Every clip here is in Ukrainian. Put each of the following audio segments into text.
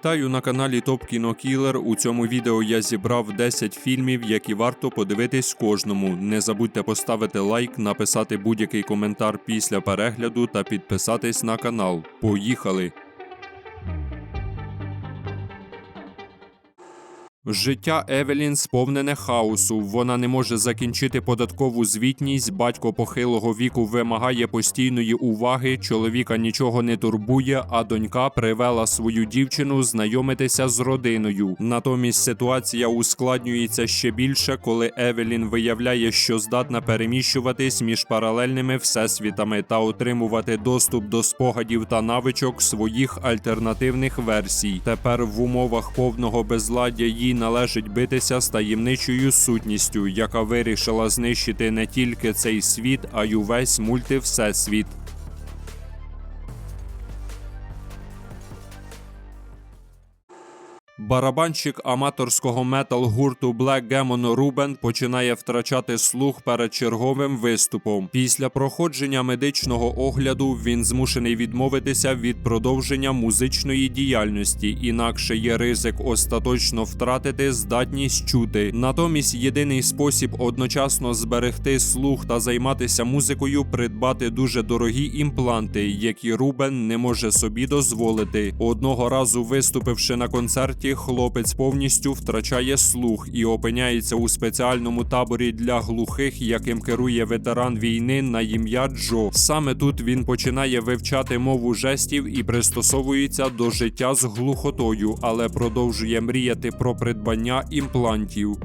Вітаю на каналі Топ Кіно Кілер. У цьому відео я зібрав 10 фільмів, які варто подивитись кожному. Не забудьте поставити лайк, написати будь-який коментар після перегляду та підписатись на канал. Поїхали! Життя Евелін сповнене хаосу. Вона не може закінчити податкову звітність. Батько похилого віку вимагає постійної уваги. Чоловіка нічого не турбує, а донька привела свою дівчину знайомитися з родиною. Натомість ситуація ускладнюється ще більше, коли Евелін виявляє, що здатна переміщуватись між паралельними всесвітами та отримувати доступ до спогадів та навичок своїх альтернативних версій. Тепер в умовах повного безладдя їй належить битися з таємничою сутністю, яка вирішила знищити не тільки цей світ, а й увесь мультивсесвіт. Барабанщик аматорського метал гурту Black Gammon Рубен починає втрачати слух перед черговим виступом. Після проходження медичного огляду він змушений відмовитися від продовження музичної діяльності, інакше є ризик остаточно втратити здатність чути. Натомість єдиний спосіб одночасно зберегти слух та займатися музикою придбати дуже дорогі імпланти, які Рубен не може собі дозволити. Одного разу виступивши на концерті, хлопець повністю втрачає слух і опиняється у спеціальному таборі для глухих, яким керує ветеран війни на ім'я Джо. Саме тут він починає вивчати мову жестів і пристосовується до життя з глухотою, але продовжує мріяти про придбання імплантів.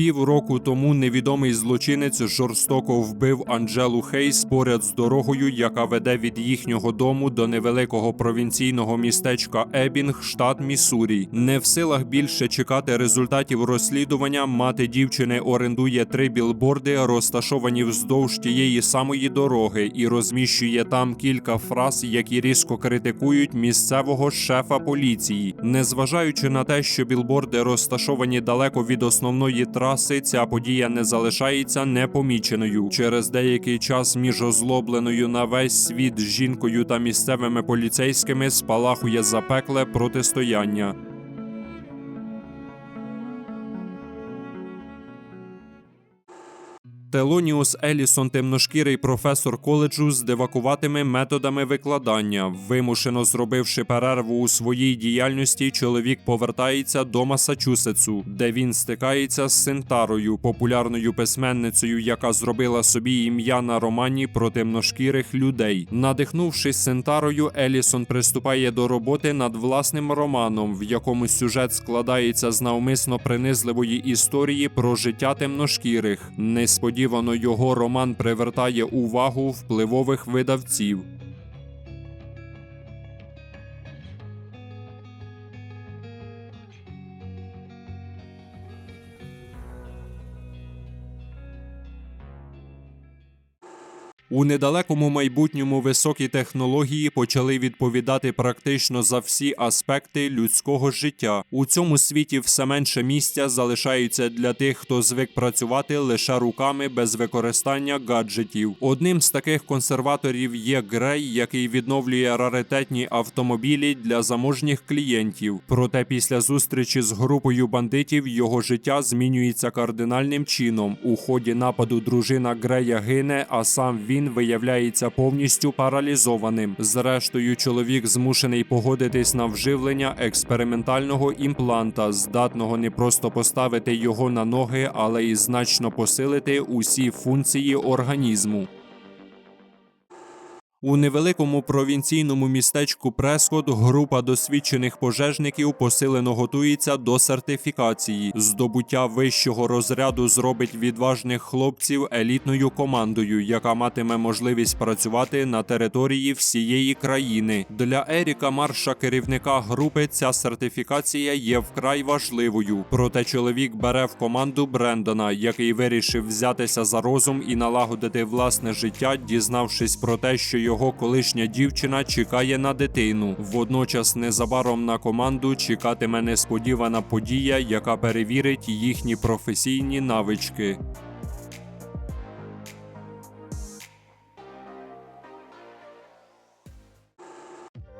Півроку тому невідомий злочинець жорстоко вбив Анджелу Хейс поряд з дорогою, яка веде від їхнього дому до невеликого провінційного містечка Ебінг, штат Міссурі. Не в силах більше чекати результатів розслідування. Мати дівчини орендує три білборди, розташовані вздовж тієї самої дороги, і розміщує там кілька фраз, які різко критикують місцевого шефа поліції. Незважаючи на те, що білборди розташовані далеко від основної траси, ця подія не залишається непоміченою. Через деякий час між озлобленою на весь світ жінкою та місцевими поліцейськими спалахує запекле протистояння. Телоніус Елісон, темношкірий професор коледжу з дивакуватими методами викладання. Вимушено зробивши перерву у своїй діяльності, чоловік повертається до Масачусетсу, де він стикається з Синтарою, популярною письменницею, яка зробила собі ім'я на романі про темношкірих людей. Надихнувшись Синтарою, Елісон приступає до роботи над власним романом, в якому сюжет складається з навмисно принизливої історії про життя темношкірих. Несподівано його роман привертає увагу впливових видавців. У недалекому майбутньому високі технології почали відповідати практично за всі аспекти людського життя. У цьому світі все менше місця залишаються для тих, хто звик працювати лише руками без використання гаджетів. Одним з таких консерваторів є Грей, який відновлює раритетні автомобілі для заможніх клієнтів. Проте після зустрічі з групою бандитів його життя змінюється кардинальним чином. У ході нападу дружина Грея гине, а сам він виявляється повністю паралізованим. Зрештою, чоловік змушений погодитись на вживлення експериментального імпланта, здатного не просто поставити його на ноги, але й значно посилити усі функції організму. У невеликому провінційному містечку Прескот група досвідчених пожежників посилено готується до сертифікації. Здобуття вищого розряду зробить відважних хлопців елітною командою, яка матиме можливість працювати на території всієї країни. Для Еріка Марша, керівника групи, ця сертифікація є вкрай важливою. Проте чоловік бере в команду Брендона, який вирішив взятися за розум і налагодити власне життя, дізнавшись про те, що його його колишня дівчина чекає на дитину. Водночас незабаром на команду чекатиме несподівана подія, яка перевірить їхні професійні навички.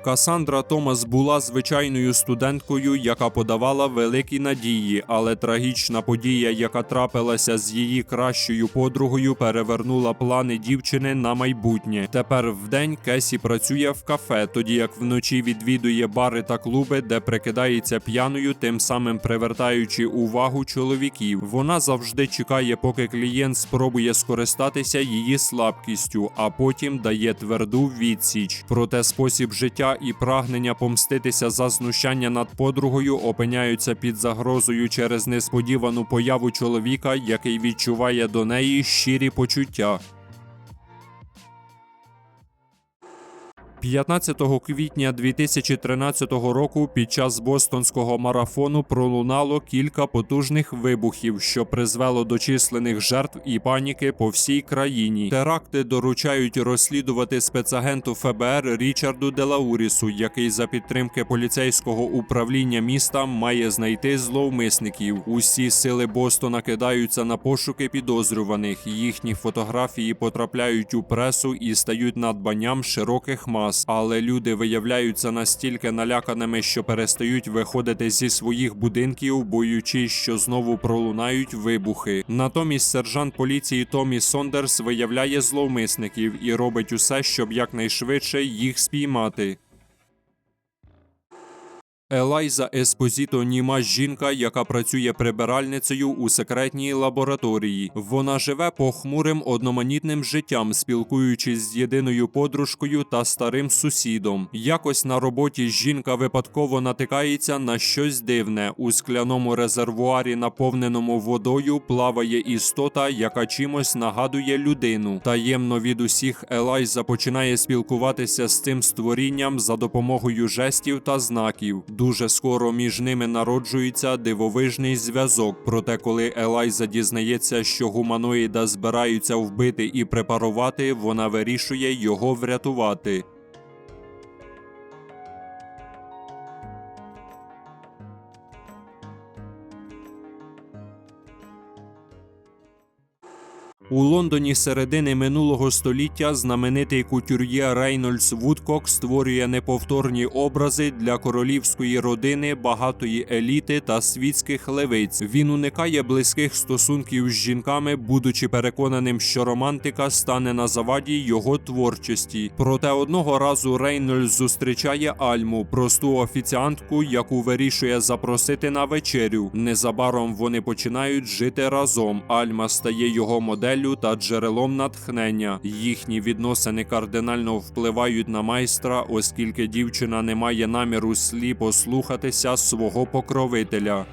Касандра Томас була звичайною студенткою, яка подавала великі надії, але трагічна подія, яка трапилася з її кращою подругою, перевернула плани дівчини на майбутнє. Тепер вдень Кесі працює в кафе, тоді як вночі відвідує бари та клуби, де прикидається п'яною, тим самим привертаючи увагу чоловіків. Вона завжди чекає, поки клієнт спробує скористатися її слабкістю, а потім дає тверду відсіч. Проте спосіб життя і прагнення помститися за знущання над подругою опиняються під загрозою через несподівану появу чоловіка, який відчуває до неї щирі почуття. 15 квітня 2013 року під час бостонського марафону пролунало кілька потужних вибухів, що призвело до численних жертв і паніки по всій країні. Теракти доручають розслідувати спецагенту ФБР Річарду Делаурісу, який за підтримки поліцейського управління міста має знайти зловмисників. Усі сили Бостона кидаються на пошуки підозрюваних. Їхні фотографії потрапляють у пресу і стають надбанням широких мас але люди виявляються настільки наляканими, що перестають виходити зі своїх будинків, боючись, що знову пролунають вибухи. Натомість сержант поліції Томі Сондерс виявляє зловмисників і робить усе, щоб якнайшвидше їх спіймати. Елайза Еспозіто німа жінка, яка працює прибиральницею у секретній лабораторії. Вона живе похмурим одноманітним життям, спілкуючись з єдиною подружкою та старим сусідом. Якось на роботі жінка випадково натикається на щось дивне. У скляному резервуарі, наповненому водою, плаває істота, яка чимось нагадує людину. Таємно від усіх Елайза починає спілкуватися з цим створінням за допомогою жестів та знаків. Дуже скоро між ними народжується дивовижний зв'язок. Проте, коли Елайза дізнається, що гуманоїда збираються вбити і препарувати, вона вирішує його врятувати. У Лондоні середини минулого століття знаменитий кутюр'є Рейнольдс Вудкок створює неповторні образи для королівської родини, багатої еліти та світських левиць. Він уникає близьких стосунків з жінками, будучи переконаним, що романтика стане на заваді його творчості. Проте одного разу Рейнольдс зустрічає Альму, просту офіціантку, яку вирішує запросити на вечерю. Незабаром вони починають жити разом. Альма стає його моделлю та джерелом натхнення. Їхні відносини кардинально впливають на майстра, оскільки дівчина не має наміру сліпо слухатися свого покровителя.